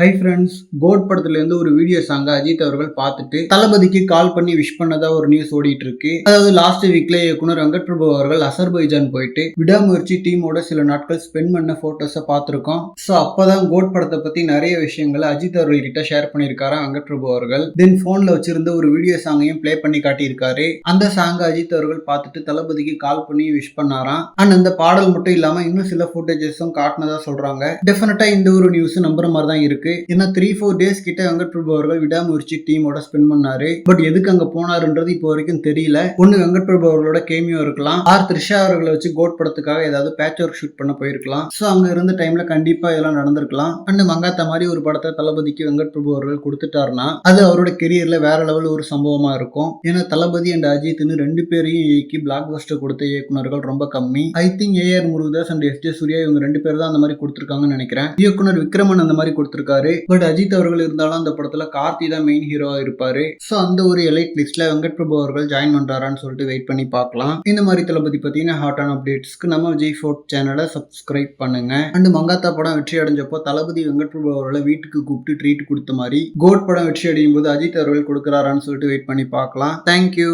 Hi friends code படத்துல இருந்து ஒரு வீடியோ சாங்க அஜித் அவர்கள் பார்த்துட்டு தளபதிக்கு கால் பண்ணி விஷ் பண்ணதா ஒரு நியூஸ் ஓடிட்டு இருக்கு. அதாவது லாஸ்ட் வீக்ல இயக்குனர் வெங்கட் பிரபு அவர்கள் அசர்பைஜான் போயிட்டு விடாமுயற்சி டீமோட சில நாட்கள் ஸ்பெண்ட் பண்ண போட்டோஸை பார்த்திருக்கோம். ஸோ அப்பதான் கோட் படத்தை பத்தி நிறைய விஷயங்களை அஜித் அவர்கள் கிட்ட ஷேர் பண்ணியிருக்காரு வெங்கட் பிரபு அவர்கள் தென் போன்ல வச்சிருந்த ஒரு வீடியோ சாங்கையும் ப்ளே பண்ணி காட்டியிருக்காரு. அந்த சாங்கை அஜித் அவர்கள் பார்த்துட்டு தளபதிக்கு கால் பண்ணி விஷ் பண்ணாராம். அண்ட் அந்த பாடல் மட்டும் இல்லாம இன்னும் சில ஃபுட்டேஜஸும் காட்டினதா சொல்றாங்க. டெஃபினட்டா இந்த ஒரு நியூஸ் நம்புற மாதிரி தான் இருக்கு. ஏன்னா த்ரீ ஃபோர் டேஸ் கிட்ட வெங்கட் பிரபு அவர்கள் விடாமுயற்சி டீமோட ஸ்பெண்ட் பண்ணாரு. பட் எதுக்கு அங்க போனாருன்றது இப்போ வரைக்கும் தெரியல. ஒன்னு வெங்கட் பிரபு அவர்களோட கேமியோ இருக்கலாம். ஆர் த்ரிஷா அவர்களை வச்சு கோட் படத்துக்காக ஏதாவது பேட்ச் ஒர்க் ஷூட் பண்ண போயிருக்கலாம். ஸோ அங்க இருந்த டைம்ல கண்டிப்பா இதெல்லாம் நடந்திருக்கலாம். அண்ட் மங்காத்த மாதிரி ஒரு படத்தை தளபதிக்கு வெங்கட் பிரபு அவர்கள் கொடுத்துட்டாருன்னா அது அவரோட கெரியர்ல வேற லெவல் ஒரு சம்பவமா இருக்கும். ஏன்னா தளபதி அண்ட் அஜித்னு ரெண்டு பேரையும் இயக்கி பிளாக் பஸ்டர் கொடுத்த இயக்குனர்கள் ரொம்ப கம்மி. I think A R Murugadoss and S J Suriya இவங்க ரெண்டு பேர் தான் அந்த மாதிரி கொடுத்துருக்காங்கன்னு நினைக்கிறேன். இயக்குனர் விக்ரமன் அந்த மாதிரி கொடுத்துருக்காரு. பட் அஜித் அவர்கள் இருந்தாலும் அந்த படத்துல கார்த்தி தான் மெயின் ஹீரோவா இருப்பாரு. ஸோ அந்த ஒரு எலைட் லிஸ்ட்ல வெங்கட் பிரபு அவர்கள் ஜாயின் பண்றாரான்னு சொல்லிட்டு வெயிட் பண்ணி பார்க்கலாம். இந்த மாதிரி தளபதி பத்தின ஹாட்டான அப்டேட்ஸ்க்கு நம்ம விஜய் ஃபோர்ட் சேனலை சப்ஸ்கிரைப் பண்ணுங்க. அண்ட் மங்காத்தா படம் வெற்றி அடைஞ்சப்போ தளபதி வெங்கட் பிரபு அவர்களை வீட்டுக்கு கூப்பிட்டு ட்ரீட் கொடுத்த மாதிரி கோட் படம் வெற்றி அடையும் போது அஜித் அவர்கள் கொடுக்குறாரான்னு சொல்லிட்டு வெயிட் பண்ணி பார்க்கலாம். தேங்க்யூ